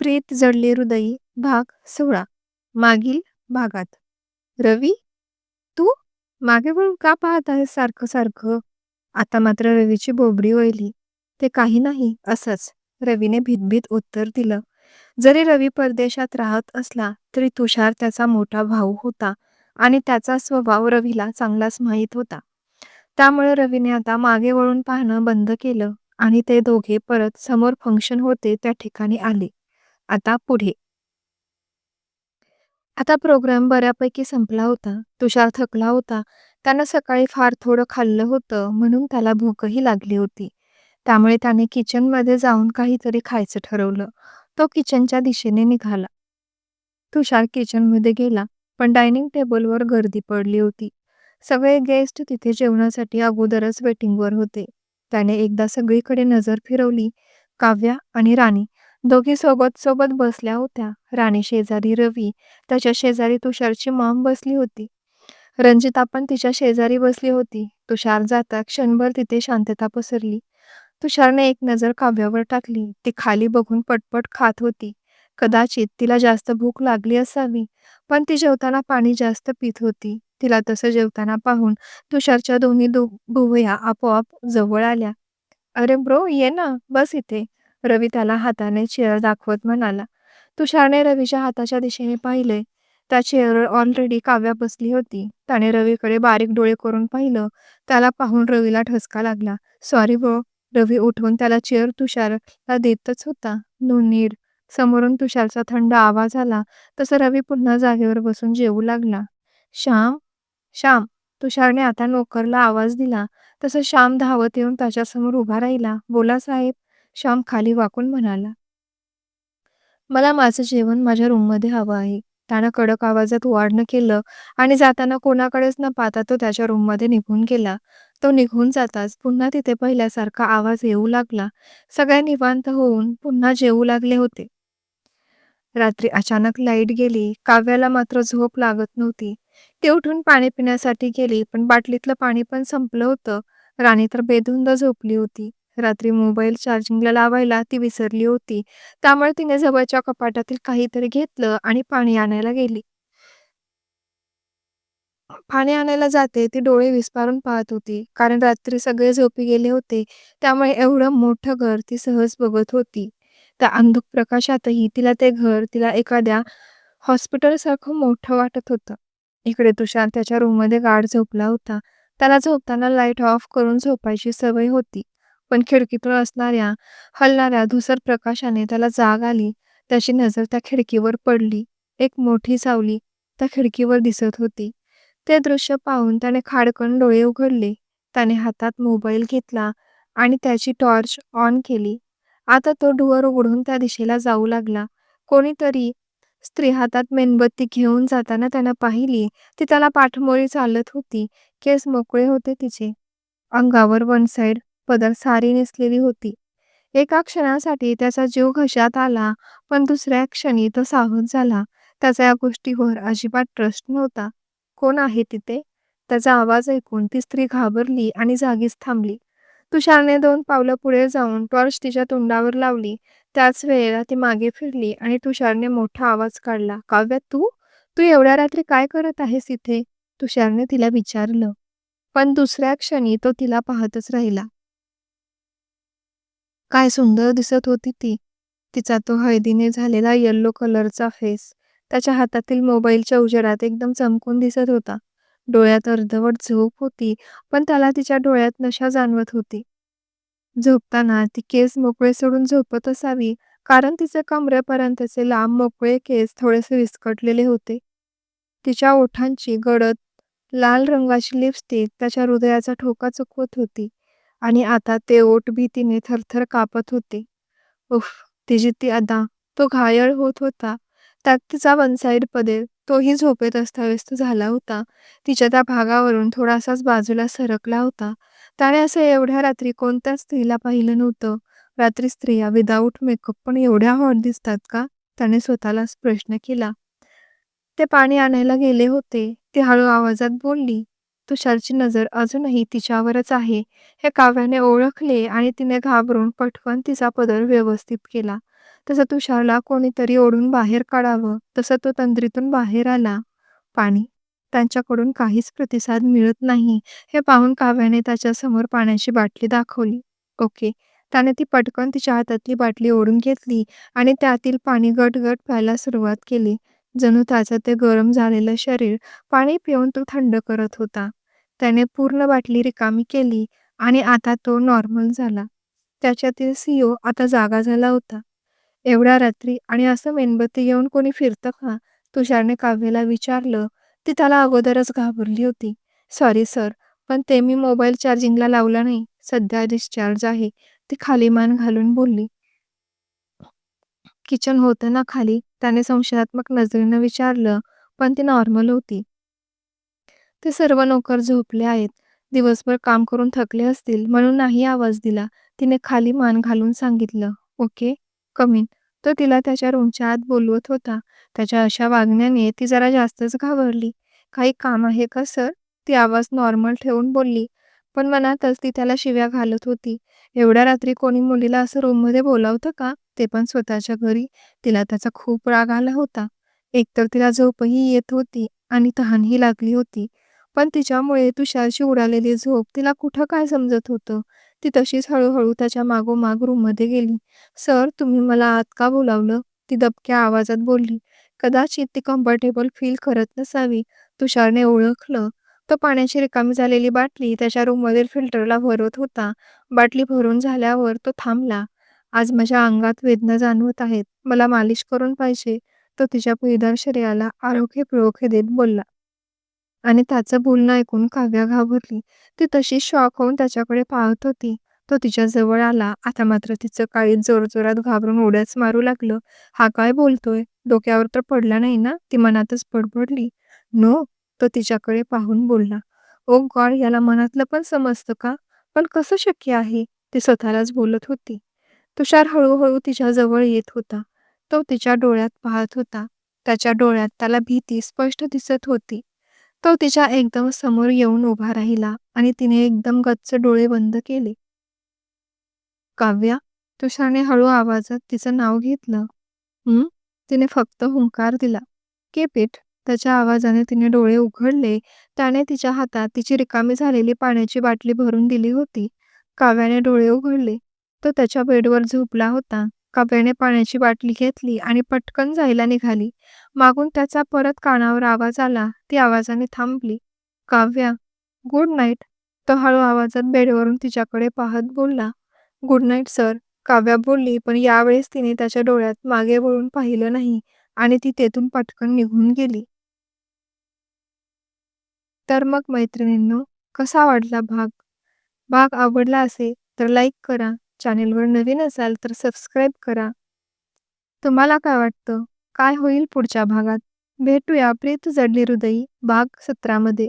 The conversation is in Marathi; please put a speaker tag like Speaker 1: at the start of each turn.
Speaker 1: प्रेत जडले हृदयी भाग सोळा मागील भागात. रवी तू मागे वळून का पाहत आहेस सारखं सारखं? आता मात्र रवीची बोबडी वळली ते काही नाही असंच. रवीने भीतभीत उत्तर दिलं. जरी रवी परदेशात राहत असला तरी तुषार त्याचा मोठा भाऊ होता आणि त्याचा स्वभाव रवीला चांगलाच माहीत होता. त्यामुळे रवीने आता मागे वळून पाहणं बंद केलं आणि ते दोघे परत समोर फंक्शन होते त्या ठिकाणी आले. आता पुढे. आता प्रोग्राम बऱ्यापैकी संपला होता. तुषार थकला होता. त्यानं सकाळी फार थोडं खाल्लं होतं म्हणून त्याला भूकही लागली होती. त्यामुळे त्याने किचनमध्ये जाऊन काहीतरी खायचं ठरवलं. तो किचनच्या दिशेने निघाला. तुषार किचनमध्ये गेला पण डायनिंग टेबलवर गर्दी पडली होती. सगळे गेस्ट तिथे जेवणासाठी अगोदरच वेटिंगवर होते. त्याने एकदा सगळीकडे नजर फिरवली. काव्या आणि राणी दोघी सोबत सोबत बसल्या होत्या. राणी शेजारी रवी त्याच्या शेजारी तुषारची मॉम बसली होती. रंजिता पण तिच्या शेजारी बसली होती. तुषार जाता क्षणभर तिथे शांतता पसरली. तुषारने एक नजर काव्यावर टाकली. ती खाली बघून पटपट खात होती. कदाचित तिला जास्त भूक लागली असावी पण ती जेवताना पाणी जास्त पित होती. तिला तसं जेवताना पाहून तुषारच्या दोन्ही दो भुवया आपोआप जवळ आल्या. अरे ब्रो ये ना बस इथे. रवी त्याला हाताने चेअर दाखवत म्हणाला. तुषारने रवीच्या हाताच्या दिशेने पाहिले. त्या चेअरवर ऑलरेडी काव्या बसली होती. त्याने रवीकडे बारीक डोळे करून पाहिलं. त्याला पाहून रवीला ठसका लागला. सॉरी बो रवी उठवून त्याला चेअर तुषारला देतच होता. नो नीड समोरून तुषारचा थंड आवाज आला. तसं रवी पुन्हा जागेवर बसून जेवू लागला. श्याम श्याम. तुषारने आता नोकरला आवाज दिला. तसं श्याम धावत येऊन त्याच्यासमोर उभा राहिला. बोला साहेब. श्याम खाली वाकून म्हणाला मला माझं जेवण माझ्या रूममध्ये हवं आहे. त्यानं कडक आवाजात वाढणं केलं आणि जाताना कोणाकडेच न पाहता तो त्याच्या रूममध्ये निघून गेला. तो निघून जाताच पुन्हा तिथे पहिल्यासारखा आवाज येऊ लागला. सगळ्या निवांत होऊन पुन्हा जेवू लागले होते. रात्री अचानक लाइट गेली. काव्याला मात्र झोप लागत नव्हती. ती उठून पाणी पिण्यासाठी गेली पण बाटलीतलं पाणी पण संपलं होतं. राणी तर बेधुंद झोपली होती. रात्री मोबाईल चार्जिंगला लावायला ती विसरली होती. त्यामुळे तिने जवळच्या कपाटातील काहीतरी घेतलं आणि पाणी आणायला गेली. पाणी आणायला जाते ती डोळे विस्पारून पाहत होती. कारण रात्री सगळे झोपी गेले होते त्यामुळे एवढं मोठं घर ती सहज बघत होती. त्या अंधुक प्रकाशातही तिला ते घर तिला एखाद्या हॉस्पिटलसारखं मोठं वाटत होतं. इकडे तुषार त्याच्या रूममध्ये गाढ झोपला होता. त्याला झोपताना लाइट ऑफ करून झोपायची सवय होती. पण खिडकीतून असणाऱ्या हलणाऱ्या धुसर प्रकाशाने त्याला जाग आली. त्याची नजर त्या खिडकीवर पडली. एक मोठी सावली त्या खिडकीवर दिसत होती. ते दृश्य पाहून त्याने खाडकन डोळे उघडले. त्याने हातात मोबाईल घेतला आणि त्याची टॉर्च ऑन केली. आता तो डुअर उघडून त्या दिशेला जाऊ लागला. कोणीतरी स्त्री हातात मेणबत्ती घेऊन जाताना त्यानं पाहिली. ती त्याला पाठमोळी चालत होती. केस मोकळे होते तिचे. अंगावर वन साईड पदर सारी नेसलेली होती. एका क्षणासाठी त्याचा जीव घशात आला पण दुसऱ्या क्षणी तो सावध झाला. त्याचा या गोष्टीवर अजिबात ट्रस्ट नव्हता. कोण आहे तिथे? त्याचा आवाज ऐकून ती स्त्री घाबरली आणि जागीच थांबली. तुषारने दोन पावलं पुढे जाऊन टॉर्च तिच्या तोंडावर लावली. त्याच वेळेला ती मागे फिरली आणि तुषारने मोठा आवाज काढला काव्या तू? तू एवढ्या रात्री काय करत आहेस इथे? तुषारने तिला विचारलं. पण दुसऱ्या क्षणी तो तिला पाहतच राहिला. काय सुंदर दिसत होती ती. तिचा तो हळदीने झालेला येल्लो कलरचा फेस त्याच्या हातातील मोबाईलच्या उजेडात एकदम चमकून दिसत होता. डोळ्यात अर्धवट झोप होती पण त्याला तिच्या डोळ्यात नशा जाणवत होती. झोपताना ती केस मोकळे सोडून झोपत असावी कारण तिचे कमरेपर्यंतचे लांब मोकळे केस थोडेसे विस्कटलेले होते. तिच्या ओठांची गडद लाल रंगाची लिपस्टिक त्याच्या हृदयाचा ठोका चुकवत होती. आणि आता ते ओठ भीतीने थरथर कापत होते. उफ तिची ती अदा तो घायल होत होता. त्यात तिचा वनसाईड पदेल तोही झोपेत अस्ताव्यस्त झाला होता. तिच्या त्या भागावरून थोडासाच बाजूला सरकला होता. त्याने असं एवढ्या रात्री कोणत्याच स्त्रीला पाहिलं नव्हतं? रात्री स्त्रिया विदाऊट मेकअप पण एवढ्या हॉट दिसतात का? त्याने स्वतःलाच प्रश्न केला. ते पाणी आणायला गेले होते. ती हळू आवाजात बोलली तुषारची नजर अजूनही तिच्यावरच आहे हे काव्याने ओळखले आणि तिने घाबरून पटकन तिचा पदर व्यवस्थित केला तसं तुषारला कोणीतरी ओढून बाहेर काढावं तसं तो तंद्रीतून बाहेर आला. पाणी. त्यांच्याकडून काहीच प्रतिसाद मिळत नाही हे पाहून काव्याने त्याच्यासमोर पाण्याची बाटली दाखवली. ओके. त्याने ती पटकन तिच्या हातातली बाटली ओढून घेतली आणि त्यातील पाणी गटगट प्यायला सुरुवात केली. जणू त्याचं ते गरम झालेलं शरीर पाणी पिऊन तो थंड करत होता. त्याने पूर्ण बाटली रिकामी केली आणि आता तो नॉर्मल झाला. त्याच्यातील सीओ आता जागा झाला होता. एवढ्या रात्री आणि असं मेणबत्ती घेऊन कोणी फिरतं का? तुषारने काव्याला विचारलं. ती त्याला अगोदरच घाबरली होती. सॉरी सर, पण ते मी मोबाईल चार्जिंगला लावला नाही. सध्या डिस्चार्ज आहे. ती खाली मान घालून बोलली. किचन होतं ना खाली? त्याने संशयात्मक नजरेनं विचारलं, पण ती नॉर्मल होती. ते सर्व नोकर झोपले आहेत. दिवसभर काम करून थकले असतील म्हणून नाही आवाज दिला. तिने खाली मान घालून सांगितलं, ओके, कम इन. तो तिला त्याच्या रूमच्या आत बोलवत होता. त्याच्या अशा वागण्याने ती जरा जास्तच घाबरली. काही काम आहे का सर? ती आवाज नॉर्मल ठेवून बोलली. पण मनातच ती त्याला शिव्या घालत होती. एवढ्या रात्री कोणी मुलीला असं रूममध्ये बोलावतं का? ते पण स्वतःच्या घरी? तिला त्याचा खूप राग आला होता. एकतर तिला झोपही येत होती आणि तहानही लागली होती. पण तिच्यामुळे तुषारची उडालेली झोप तिला कुठं काय समजत होतं. ती तशीच हळूहळू त्याच्या मागोमाग रूममध्ये गेली. सर, तुम्ही मला आत का बोलावलं? ती दबक्या आवाजात बोलली. कदाचित ती कम्फर्टेबल फील करत नसावी. तुषारने ओळखलं. तो पाण्याची रिकामी झालेली बाटली त्याच्या रूममधील फिल्टरला भरवत होता. बाटली भरून झाल्यावर तो थांबला. आज माझ्या अंगात वेदना जाणवत आहेत. मला मालिश करून पाहिजे. तो तिच्या पिळदार शरीराला आरोखे पिळोखे देत बोलला. आणि त्याचं बोलणं ऐकून काव्या घाबरली. ती तशीच शॉक होऊन त्याच्याकडे पाहत होती. तो तिच्या जवळ आला. आता मात्र तिचं काळीज जोरजोरात घाबरून उड्याच मारू लागलं. हा काय बोलतोय? डोक्यावर तर पडला नाही ना? ती मनातच बडबडली. नो. तो तिच्याकडे पाहून बोलला. ओ गॉड, याला मनातलं पण समजतं का? पण कसं शक्य आहे? ती स्वतःलाच बोलत होती. तुषार हळूहळू तिच्या जवळ येत होता. तो तिच्या डोळ्यात पाहत होता. त्याच्या डोळ्यात त्याला भीती स्पष्ट दिसत होती. तो तिच्या एकदम समोर येऊन उभा राहिला आणि तिने एकदम गच्च डोळे बंद केले. काव्या? तुषारने हळू आवाजात तिचं नाव घेतलं. हम्म तिने फक्त हुंकार दिला. केपीठ त्याच्या आवाजाने तिने डोळे उघडले. त्याने तिच्या हातात तिची रिकामी झालेली पाण्याची बाटली भरून दिली होती. काव्याने डोळे उघडले. तो त्याच्या बेडवर झोपला होता. काव्याने पाण्याची बाटली घेतली आणि पटकन जायला निघाली. मागून त्याचा परत कानावर आवाज आला. ती आवाजाने थांबली. Kavya, good night. तो हळू आवाजात बेडवरून तिच्याकडे पाहत बोलला. Good night sir. काव्या बोलली पण यावेळेस तिने त्याच्या डोळ्यात मागे वळून पाहिलं नाही आणि ती तेथून पटकन निघून गेली. तर मग मैत्रिणींनो, कसा वाटला भाग? भाग आवडला असेल तर लाईक करा. चॅनेलवर नवीन असाल तर सबस्क्राईब करा. तुम्हाला काय वाटतं? काय होईल पुढच्या भागात? भेटूया प्रीत जडली हृदयी भाग सतरामध्ये